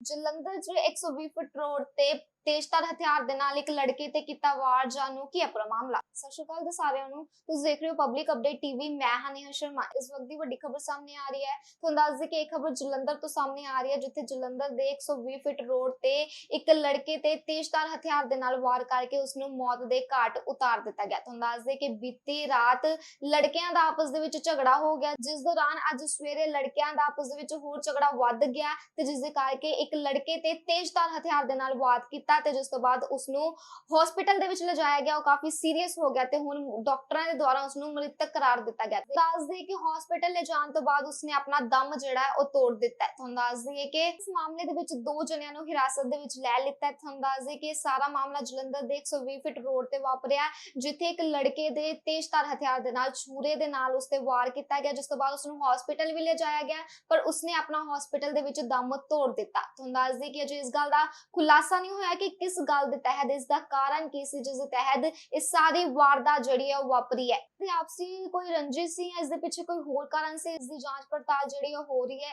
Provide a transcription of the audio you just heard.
ਜਲੰਧਰ 'ਚ 120 foot road ਤੇ ਤੇਜ਼ਧਾਰ ਹਥਿਆਰ ਦੇ ਨਾਲ ਇੱਕ ਲੜਕੇ ਤੇ ਕੀਤਾ ਵਾਰ ਜਾਨੂ ਕੀ ਹੈ ਪੂਰਾ ਮਾਮਲਾ? ਸਤਿ ਸ਼੍ਰੀ ਅਕਾਲ ਸਾਰਿਆਂ ਨੂੰ। ਤੁਸੀਂ ਦੇਖ ਰਹੇ ਹੋ ਪਬਲਿਕ ਅਪਡੇਟ ਟੀਵੀ ਮੈਂ ਹਾਂ ਸ਼ਰਮਾ। ਇਸ ਵਕਤ ਦੀ ਵੱਡੀ ਖਬਰ ਸਾਹਮਣੇ ਆ ਰਹੀ ਹੈ। ਤੁਹਾਨੂੰ ਦੱਸ ਦੇ ਕਿ ਇਹ ਖਬਰ ਜਲੰਧਰ ਤੋਂ ਸਾਹਮਣੇ ਆ ਰਹੀ ਹੈ, ਜਿੱਥੇ ਜਲੰਧਰ ਦੇ 120 ਫੁੱਟ ਰੋਡ ਤੇ ਇੱਕ ਲੜਕੇ ਤੇ ਤੇਜ਼ਧਾਰ ਹਥਿਆਰ ਦੇ ਨਾਲ ਵਾਰ ਕਰਕੇ ਉਸ ਨੂੰ ਮੌਤ ਦੇ ਘਾਟ ਉਤਾਰ ਦਿੱਤਾ ਗਿਆ। ਤੁਹਾਨੂੰ ਦੱਸ ਦੇ ਕਿ ਬੀਤੀ ਰਾਤ ਲੜਕਿਆਂ ਦਾ ਆਪਸ ਦੇ ਵਿੱਚ ਝਗੜਾ ਹੋ ਗਿਆ। ਜਿਸ ਦੌਰਾਨ ਅੱਜ ਸਵੇਰੇ ਲੜਕਿਆਂ ਦਾ ਆਪਸ ਦੇ ਵਿੱਚ ਹੋਰ ਝਗੜਾ ਵੱਧ ਗਿਆ ਤੇ ਜਿਸ ਦੇ ਕਰਕੇ ਇੱਕ ਲੜਕੇ ਤੇ ਤੇਜ਼ਧਾਰ ਹਥਿਆਰ ਦੇ ਨਾਲ ਵਾਰ ਕੀਤਾ ਤੇ ਜਿਸ ਤੋਂ ਬਾਅਦ ਉਸ ਨੂੰ ਹਸਪੀਟਲ ਦੇ ਵਿੱਚ ਲਿਜਾਇਆ ਗਿਆ ਉਹ ਕਾਫੀ ਸੀਰੀਅਸ ਹੋ ਗਿਆ ਤੇ ਹੁਣ ਡਾਕਟਰਾਂ ਦੇ ਦੁਆਰਾ ਉਸ ਨੂੰ ਮ੍ਰਿਤਕ ਕਰਾਰ ਦਿੱਤਾ ਗਿਆ। ਦੱਸ ਦਈਏ ਕਿ ਹਸਪੀਟਲ ਲੈ ਜਾਣ ਤੋਂ ਬਾਅਦ ਉਸਨੇ ਆਪਣਾ ਦਮ ਜਿਹੜਾ ਹੈ ਉਹ ਤੋੜ ਦਿੱਤਾ ਹੈ। ਤੁਹਾਨੂੰ ਦੱਸ ਦਈਏ ਕਿ ਇਸ ਮਾਮਲੇ ਦੇ ਵਿੱਚ ਦੋ ਜਣਿਆਂ ਨੂੰ ਹਿਰਾਸਤ ਦੇ ਵਿੱਚ ਲੈ ਲਿੱਤਾ ਹੈ। ਤੁਹਾਨੂੰ ਦੱਸ ਦਈਏ ਕਿ ਸਾਰਾ ਮਾਮਲਾ ਜਲੰਧਰ ਦੇ 120 ਫੁੱਟ ਰੋਡ ਤੇ ਵਾਪਰਿਆ ਹੈ, ਜਿੱਥੇ ਇੱਕ ਲੜਕੇ ਦੇ ਤੇਜ਼ਧਾਰ ਹਥਿਆਰ ਦੇ ਨਾਲ ਛੂਰੇ ਦੇ ਨਾਲ ਉਸ ਤੇ ਵਾਰ ਕੀਤਾ ਗਿਆ ਜਿਸ ਤੋਂ ਬਾਅਦ ਉਸ ਨੂੰ ਹਸਪੀਟਲ ਵੀ ਲਿਜਾਇਆ ਗਿਆ ਪਰ ਉਸਨੇ ਆਪਣਾ ਹਸਪੀਟਲ ਦੇ ਵਿੱਚ ਦਮ ਤੋੜ ਦਿੱਤਾ। ਤੁਹਾਨੂੰ ਦੱਸ ਦਈਏ ਕਿ ਅਜੇ ਇਸ ਗੱਲ ਦਾ ਖੁਲਾਸਾ ਨਹੀਂ ਹੋਇਆ ਕਿ ਕਿਸ ਗੱਲ ਦੇ ਤਹਿਤ, ਇਸ ਦਾ ਕਾਰਨ ਕੀ ਸੀ, ਜਿਸ ਦੇ ਤਹਿਤ ਇਹ ਸਾਰੀ ਵਾਰਦਾਤ ਜਿਹੜੀ ਹੈ ਉਹ ਵਾਪਰੀ ਹੈ। ਤੇ ਆਪਸੀ ਕੋਈ ਰੰਜਿਸ਼ ਸੀ ਜਾਂ ਇਸ ਦੇ ਪਿੱਛੇ ਕੋਈ ਹੋਰ ਕਾਰਨ ਸੀ, ਇਸ ਦੀ ਜਾਂਚ ਪੜਤਾਲ ਜਿਹੜੀ ਉਹ ਹੋ ਰਹੀ ਹੈ